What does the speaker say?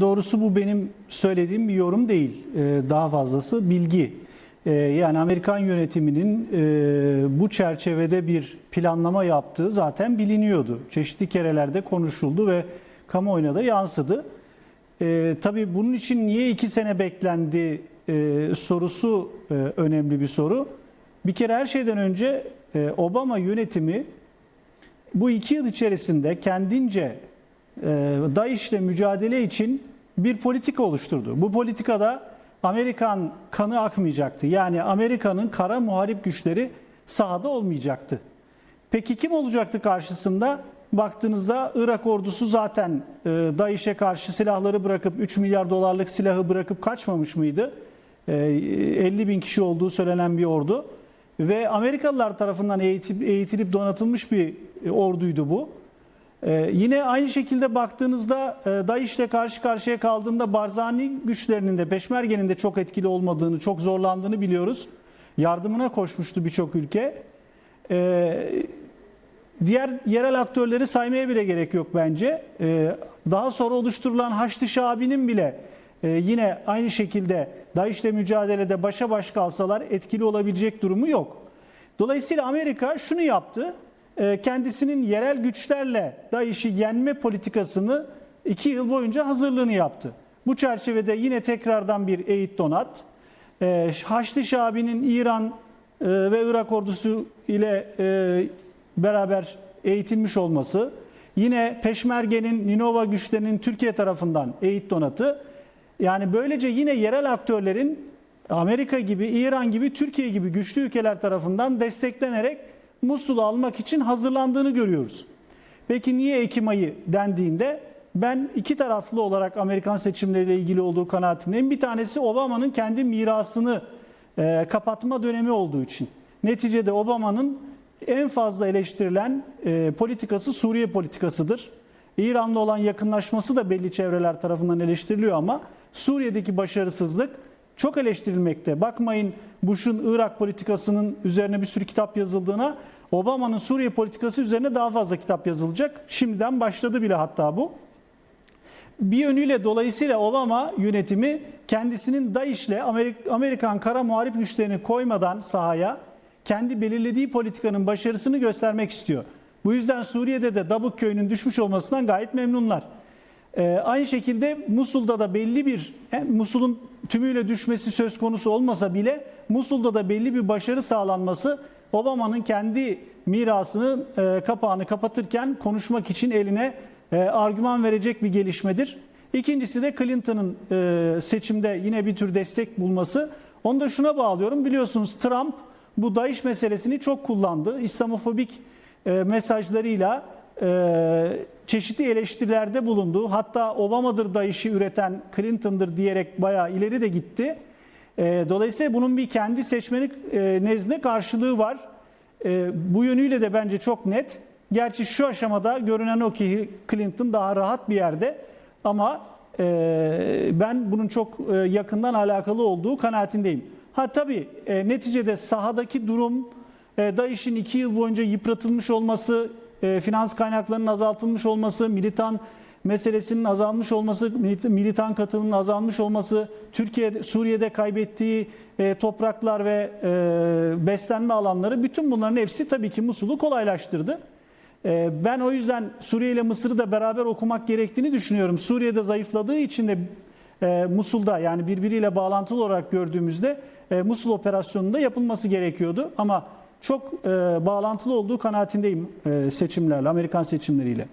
Doğrusu bu benim söylediğim bir yorum değil. Ee, Daha fazlası bilgi. Ee, Yani Amerikan yönetiminin e, bu çerçevede bir planlama yaptığı zaten biliniyordu. Çeşitli kerelerde konuşuldu ve kamuoyuna da yansıdı. Tabii bunun için niye iki sene beklendi e, sorusu e, önemli bir soru. Bir kere her şeyden önce e, Obama yönetimi bu iki yıl içerisinde kendince e, DAEŞ'le mücadele için bir politika oluşturdu. Bu politikada Amerikan kanı akmayacaktı. Yani Amerika'nın kara muharip güçleri sahada olmayacaktı. Peki kim olacaktı karşısında? Baktığınızda Irak ordusu zaten e, DAEŞ'e karşı silahları bırakıp 3 milyar dolarlık silahı bırakıp kaçmamış mıydı? E, 50 bin kişi olduğu söylenen bir ordu. Ve Amerikalılar tarafından eğitilip donatılmış bir e, orduydu bu. Ee, yine aynı şekilde baktığınızda e, DAEŞ'le karşı karşıya kaldığında Barzani güçlerinin de Peşmerge'nin de çok etkili olmadığını, çok zorlandığını biliyoruz. Yardımına koşmuştu birçok ülke. Ee, diğer yerel aktörleri saymaya bile gerek yok bence. Ee, daha sonra oluşturulan Haçlı Şabi'nin bile e, yine aynı şekilde DAEŞ'le mücadelede başa baş kalsalar etkili olabilecek durumu yok. Dolayısıyla Amerika şunu yaptı. E, Kendisinin yerel güçlerle DAEŞ'i yenme politikasını iki yıl boyunca hazırlığını yaptı. Bu çerçevede yine tekrardan bir eğit donat. E, Haçlı Şabi'nin İran e, ve Irak ordusu ile e, beraber eğitilmiş olması, yine Peşmerge'nin, Ninova güçlerinin Türkiye tarafından eğit donatı, yani böylece yine yerel aktörlerin Amerika gibi, İran gibi, Türkiye gibi güçlü ülkeler tarafından desteklenerek Musul'u almak için hazırlandığını görüyoruz. Peki niye Ekim ayı dendiğinde ben iki taraflı olarak Amerikan seçimleriyle ilgili olduğu kanaatindeyim. Bir tanesi Obama'nın kendi mirasını e, kapatma dönemi olduğu için. Neticede Obama'nın en fazla eleştirilen e, politikası Suriye politikasıdır. İran'la olan yakınlaşması da belli çevreler tarafından eleştiriliyor ama Suriye'deki başarısızlık çok eleştirilmekte. Bakmayın Bush'un Irak politikasının üzerine bir sürü kitap yazıldığına, Obama'nın Suriye politikası üzerine daha fazla kitap yazılacak. Şimdiden başladı bile hatta bu. Bir yönüyle dolayısıyla Obama yönetimi kendisinin DAEŞ'le Amerik- Amerikan kara muharip güçlerini koymadan sahaya kendi belirlediği politikanın başarısını göstermek istiyor. Bu yüzden Suriye'de de Dabuk köyünün düşmüş olmasından gayet memnunlar. Ee, aynı şekilde Musul'da da belli bir, Musul'un tümüyle düşmesi söz konusu olmasa bile Musul'da da belli bir başarı sağlanması Obama'nın kendi mirasını e, kapağını kapatırken konuşmak için eline e, argüman verecek bir gelişmedir. İkincisi de Clinton'ın e, seçimde yine bir tür destek bulması. Onu da şuna bağlıyorum. Biliyorsunuz Trump bu DAEŞ meselesini çok kullandı. İslamofobik e, mesajlarıyla e, çeşitli eleştirilerde bulundu. Hatta Obama'dır DAEŞ'i üreten Clinton'dır diyerek bayağı ileri de gitti. E, dolayısıyla bunun bir kendi seçmeni e, nezdinde karşılığı var. E, bu yönüyle de bence çok net. Gerçi şu aşamada görünen o ki Clinton daha rahat bir yerde ama e, ben bunun çok e, yakından alakalı olduğu kanaatindeyim. Ha tabii e, neticede sahadaki durum e, DAEŞ'in iki yıl boyunca yıpratılmış olması, e, finans kaynaklarının azaltılmış olması, militan meselesinin azalmış olması, milit- militan katılımının azalmış olması, Türkiye, Suriye'de kaybettiği e, topraklar ve e, beslenme alanları bütün bunların hepsi tabii ki Musul'u kolaylaştırdı. Ben o yüzden Suriye ile Mısır'ı da beraber okumak gerektiğini düşünüyorum. Suriye'de zayıfladığı için de Musul'da yani birbiriyle bağlantılı olarak gördüğümüzde e, Musul operasyonunda yapılması gerekiyordu. Ama çok e, bağlantılı olduğu kanaatindeyim e, seçimlerle, Amerikan seçimleriyle.